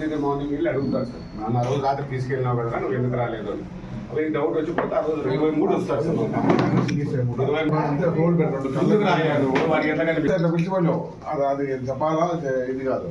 నేను మార్నింగ్ వెళ్ళి అడుగుతాను సార్. నాన్న రోజు రాత్రి తీసుకెళ్ళినావు కదా నువ్వు ఎందుకు రాలేదు అని. డౌట్ వచ్చి పోతే ఆ రోజు ఇరవై మూడు వస్తారు సార్. ఇరవై మూడు. రోడ్ రాయాను వాడికి ఎంత అది చెప్పాలా ఇది కాదు.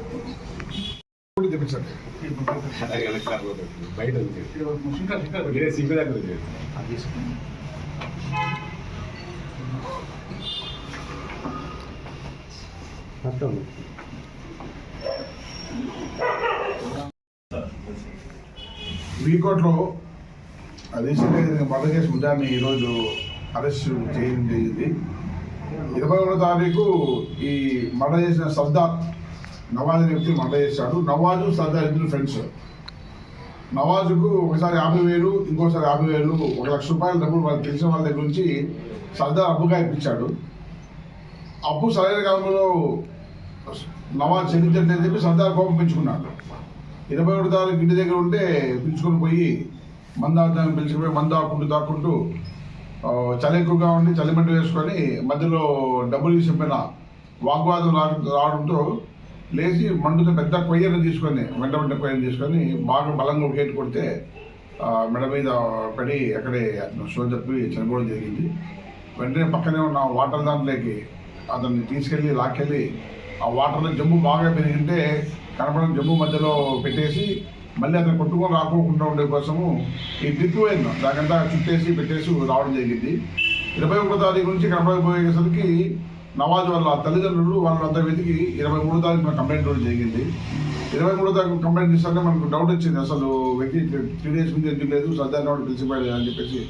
తెప్పించండి బయట సింక్ దగ్గర వీకోట్లో రీసెంట్గా మర్డర్ కేసు ఈరోజు అరెస్ట్ చేయడం జరిగింది. ఇరవై ఒకటో తారీఖు ఈ మర్డర్ చేసిన సర్దార్ నవాజ్ అనే వ్యక్తి మర్డర్ చేశాడు. నవాజు సర్దార్ ఇద్దరు ఫ్రెండ్స్ నవాజుకు ఒకసారి యాభై వేలు ఇంకోసారి యాభై వేలు ఒక లక్ష రూపాయల డబ్బులు వాళ్ళకి తెలిసిన వాళ్ళ దగ్గర నుంచి సర్దార్ అప్పుగా ఇప్పించాడు. అప్పు సరైన కాలంలో నవాజ్ చెల్లించండి చెప్పి సర్దార్ కోపం పెంచుకున్నాడు. ఇరవై ఒకటి తారీఖు ఇంటి దగ్గర ఉంటే పిలుచుకొని పోయి మందాన్ని పిలుచుకుపోయి మందు ఆకుంటూ దాక్కుంటూ చలి ఎక్కువగా ఉండి చలిమంట వేసుకొని మధ్యలో డబ్బులు చెప్పిన వాగ్వాదం రావడంతో లేచి మండుతో పెద్ద కొయ్యను తీసుకొని వెంట వెంట కొయ్యను తీసుకొని బాగా బలంగా ఉకేట్ కొడితే మెడ మీద పడి అక్కడే షో చెప్పి చనిపోవడం జరిగింది. వెంటనే పక్కనే ఉన్న వాటర్ దాంట్లోకి అతన్ని తీసుకెళ్ళి లాక్కెళ్ళి ఆ వాటర్లో జమ్ము బాగా పెరిగింటే కనపడని జమ్ము మధ్యలో పెట్టేసి మళ్ళీ అతను కొట్టుకొని రాకోకుండా ఉండే కోసము ఈ డ్రిప్ వైన్ దానికంతా చుట్టేసి పెట్టేసి రావడం జరిగింది. ఇరవై ఒకటో తారీఖు నుంచి కనపడకపోయేసరికి నవాజ్ వాళ్ళ తల్లిదండ్రులు వాళ్ళంతా వెతికి ఇరవై మూడో తారీఖు మనకు కంప్లైంట్ కూడా జరిగింది. ఇరవై మూడో తారీఖు కంప్లైంట్ ఇస్తే మనకు డౌట్ వచ్చింది. అసలు వ్యక్తి త్రీ డేస్ ముందు ఎందుకు లేదు? సర్దార్ వాడు పిలిచిపోయాడు అని చెప్పేసి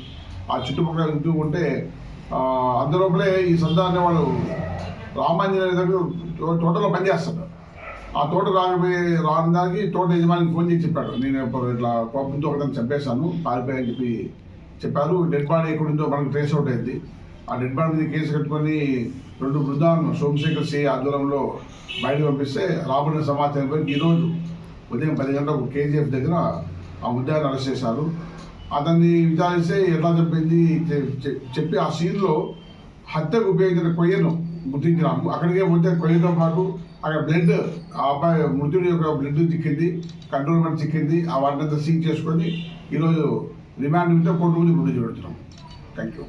ఆ చుట్టుపక్కల వింటూ ఉంటే అందులోపలే ఈ సర్దార్ అనేవాడు రామాంజనేయ దగ్గర తోటలో పనిచేస్తాడు ఆ తోట రాకపోయే రాని దానికి తోట యజమానికి ఫోన్ చేసి చెప్పాడు. నేను ఇట్లా కోపంతో ఒకదాన్ని చంపేశాను పారిపోయాయని చెప్పి చెప్పారు. డెడ్ బాడీ ఎక్కడుందో మనకు ట్రేస్ అవుట్ అయింది. ఆ డెడ్ బాడీ మీద కేసు కట్టుకొని రెండు బృందాలను సోమశేఖర్ సి ఆధ్వర్యంలో బయటకు పంపిస్తే రాబడిన సమాచారం పోయి ఈరోజు ఉదయం పది గంటలకు కేజీఎఫ్ దగ్గర ఆ ముద్దాన్ని అరెస్ట్ చేశారు. అతన్ని విచారిస్తే ఎట్లా చెప్పింది చెప్పి ఆ సీన్లో హత్యకు ఉపయోగించిన కొయ్యను గుర్తించినాము. అక్కడికే పోతే కొయ్యతో పాటు అక్కడ బ్లడ్ ఆ అబ్బాయి మృతుడి యొక్క బ్లడ్ చిక్కింది కంట్రోల్మెంట్ చిక్కింది ఆ వాటిని సీజ్ చేసుకొని ఈరోజు రిమాండ్ మీద కోర్టు ముందు గుడి చూడుతున్నాం థ్యాంక్ యూ